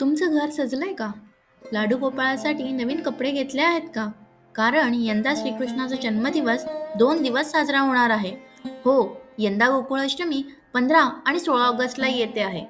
तुमचं घर सजलंय का? लाडू गोपाळासाठी नवीन कपडे घेतले आहेत का? कारण यंदा श्रीकृष्णाचा जन्मदिवस दोन दिवस साजरा होणार आहे. हो यंदा गोकुळाष्टमी पंधरा आणि सोळा ऑगस्टला येते आहे.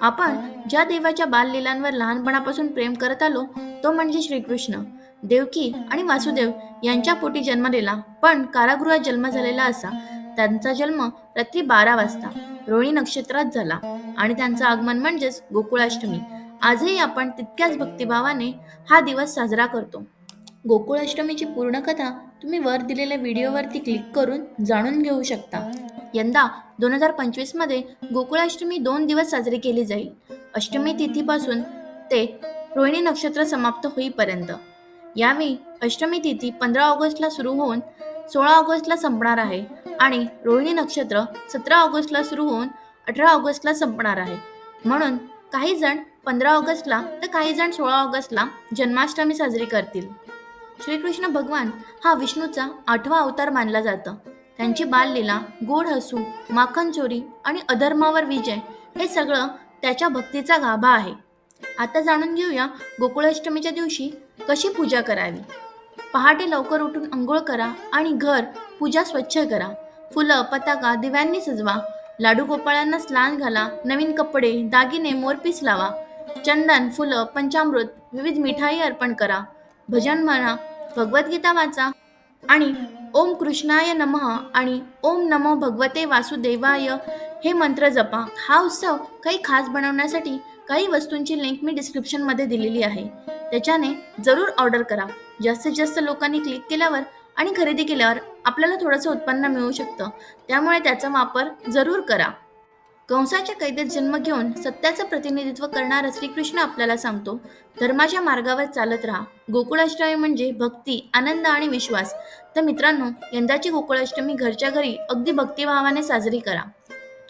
आपण ज्या देवाच्या बाललीलांवर लहानपणापासून प्रेम करत आलो तो म्हणजे श्रीकृष्ण. देवकी आणि वासुदेव यांच्या पोटी जन्मलेला पण कारागृहात जन्म झालेला असा. त्यांचा जन्म रात्री बारा वाजता. रोहिणी नक्षत्रात झाला आणि त्यांचं आगमन म्हणजेच गोकुळाष्टमी. आजही आपण तितक्याच भक्तिभावाने हा दिवस साजरा करतो. गोकुळाष्टमीची पूर्ण कथा तुम्ही वर दिलेल्या व्हिडिओवरती क्लिक करून जाणून घेऊ शकता. यंदा दोन हजार पंचवीसमध्ये गोकुळाष्टमी दोन दिवस साजरी केली जाईल. अष्टमी तिथीपासून ते रोहिणी नक्षत्र समाप्त होईपर्यंत. यावेळी अष्टमी तिथी पंधरा ऑगस्टला सुरू होऊन सोळा ऑगस्टला संपणार आहे आणि रोहिणी नक्षत्र सतरा ऑगस्टला सुरू होऊन अठरा ऑगस्टला संपणार आहे. म्हणून काही जण पंधरा ऑगस्टला तर काही जण सोळा ऑगस्टला जन्माष्टमी साजरी करतील. श्रीकृष्ण भगवान हा विष्णूचा आठवा अवतार मानला जातं. त्यांची बाललीला गोड हसू माखन चोरी आणि अधर्मावर विजय हे सगळं त्याच्या भक्तीचा गाभा आहे. आता जाणून घेऊया गोकुळाष्टमीच्या दिवशी कशी पूजा करावी. पहाटे लवकर उठून अंघोळ करा आणि घर पूजा स्वच्छ करा. फुलं पताका दिव्यांनी सजवा. लाडू गोपाळांना स्नान घाला नवीन कपडे दागिने मोरपीस लावा. चंदन फुलं पंचामृत विविध मिठाई अर्पण करा. भजन म्हणा भगवद्गीता वाचा. आणि ओम कृष्णाय नमः आणि ओम नमो भगवते वासुदेवाय हे मंत्र जपा. हा उत्सव काही खास बनवण्यासाठी काही वस्तूंची लिंक मी डिस्क्रिप्शनमध्ये दिलेली आहे. त्याच्याने जरूर ऑर्डर करा. जास्तीत जास्त लोकांनी क्लिक केल्यावर आणि खरेदी केल्यावर आपल्याला थोडंसं उत्पन्न मिळू शकतं. त्यामुळे त्याचा वापर जरूर करा. कंसाच्या कैदेत जन्म घेऊन सत्याचं प्रतिनिधित्व करणारा श्रीकृष्ण आपल्याला सांगतो. धर्माच्या मार्गावर चालत राहा. गोकुळाष्टमी म्हणजे भक्ती आनंद आणि विश्वास. तर मित्रांनो यंदाची गोकुळाष्टमी घरच्या घरी अगदी भक्तिभावाने साजरी करा.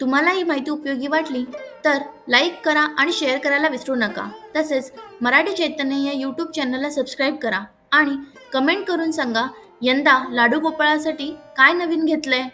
तुम्हाला ही माहिती उपयोगी वाटली तर लाईक करा आणि शेअर करायला विसरू नका. तसेच मराठी चैतन्य या यूट्यूब चॅनलला सबस्क्राईब करा आणि कमेंट करून सांगा यंदा लाडू गोपाळासाठी काय नवीन घेतलंय?